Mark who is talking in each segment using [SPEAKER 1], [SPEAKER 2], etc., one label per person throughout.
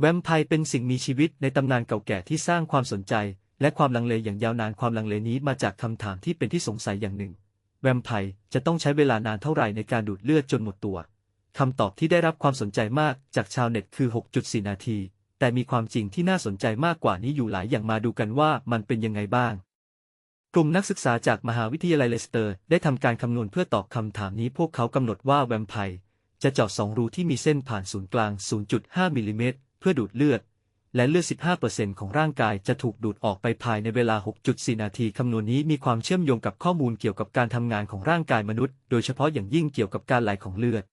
[SPEAKER 1] แวมไพร์เป็นสิ่งมีชีวิตในตำนานเก่าแก่ที่สร้างความสนใจ และความลังเลอย่างยาวนานความลังเลนี้มาจากคำถามที่เป็นที่สงสัยอย่างหนึ่ง แวมไพร์จะต้องใช้เวลานานเท่าไหร่ในการดูดเลือดจนหมดตัวคำตอบที่ได้รับความสนใจมากจากชาวเน็ตคือ 6.4 นาที แต่มีความจริงที่น่าสนใจมากกว่านี้อยู่หลายอย่างมาดูกันว่ามันเป็นยังไงบ้าง กลุ่มนักศึกษาจากมหาวิทยาลัยเลสเตอร์ ได้ทำการคำนวณเพื่อตอบคำถามนี้พวกเขากำหนดว่าแวมไพร์จะเจาะสองรูที่มีเส้นผ่านศูนย์กลาง 0.5 มิลลิเมตร พื่อดูดเลือด และเลือด 15%ของร่างกายจะถูกดูดออกไปภายในเวลา 6.4 นาที คำนวณนี้มีความเชื่อมโยงกับข้อมูลเกี่ยวกับการทำงานของร่างกายมนุษย์ โดยเฉพาะอย่างยิ่งเกี่ยวกับการไหลของเลือด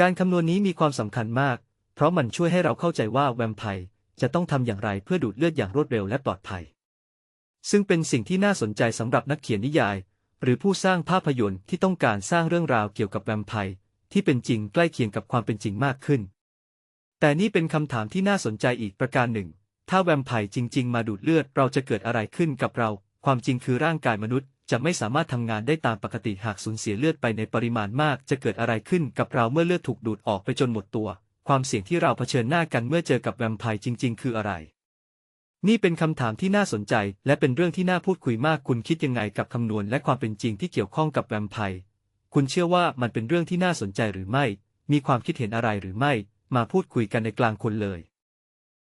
[SPEAKER 1] การคำนวณนี้มีความสำคัญมาก เพราะมันช่วยให้เราเข้าใจว่าแวมไพร์จะต้องทำอย่างไรเพื่อดูดเลือดอย่างรวดเร็วและปลอดภัย ซึ่งเป็นสิ่งที่น่าสนใจสำหรับนักเขียนนิยาย หรือผู้สร้างภาพยนตร์ที่ต้องการสร้างเรื่องราวเกี่ยวกับแวมไพร์ที่เป็นจริงใกล้เคียงกับความเป็นจริงมากขึ้น แต่นี่เป็นคำถามที่น่าสนใจอีกประการหนึ่ง ถ้าแวมไพร์จริง ๆ มาดูดเลือดเราจะเกิดอะไรขึ้นกับเรา ความจริงคือร่างกายมนุษย์ จะไม่สามารถทำงานได้ตามปกติหากสูญเสียเลือดไปในปริมาณมาก จะเกิดอะไรขึ้นกับเราเมื่อเลือดถูกดูดออกไปจนหมดตัว ความเสี่ยงที่เราเผชิญหน้ากันเมื่อเจอกับแวมไพร์จริง ๆ คืออะไร นี่เป็นคำถามที่น่าสนใจ และเป็นเรื่องที่น่าพูดคุยมากคุณคิดยังไงกับคำนวณและความเป็นจริงที่เกี่ยวข้องกับแวมไพร์คุณเชื่อว่ามันเป็นเรื่องที่น่าสนใจหรือไม่ มีความคิดเห็นอะไรหรือไม่ มาพูดคุยกันในกลางคนเลย